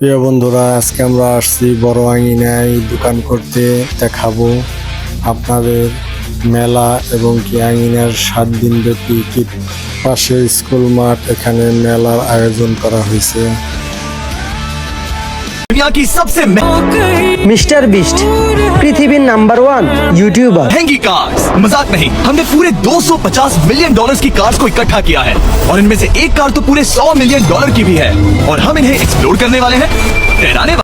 প্রিয় বন্ধুরা, আজকে আমরা আসছি বড় আঙিনায় দোকান করতে দেখাবো আপনাদের মেলা এবং কি আঙিনার সাত দিন ব্যাপী পাশে স্কুল মাঠ এখানে মেলার আয়োজন করা হয়েছে। दुनिया की सबसे मिस्टर बिस्ट पृथ्वी नंबर वन यूट्यूबर। महँगी कार्स मज़ाक नहीं हमने पूरे 250 मिलियन डॉलर्स की कार्स को इकट्ठा किया है। और इनमें से एक कार तो पूरे 100 मिलियन डॉलर की भी है। और हम इन्हें एक्सप्लोर करने वाले हैं। ठहराने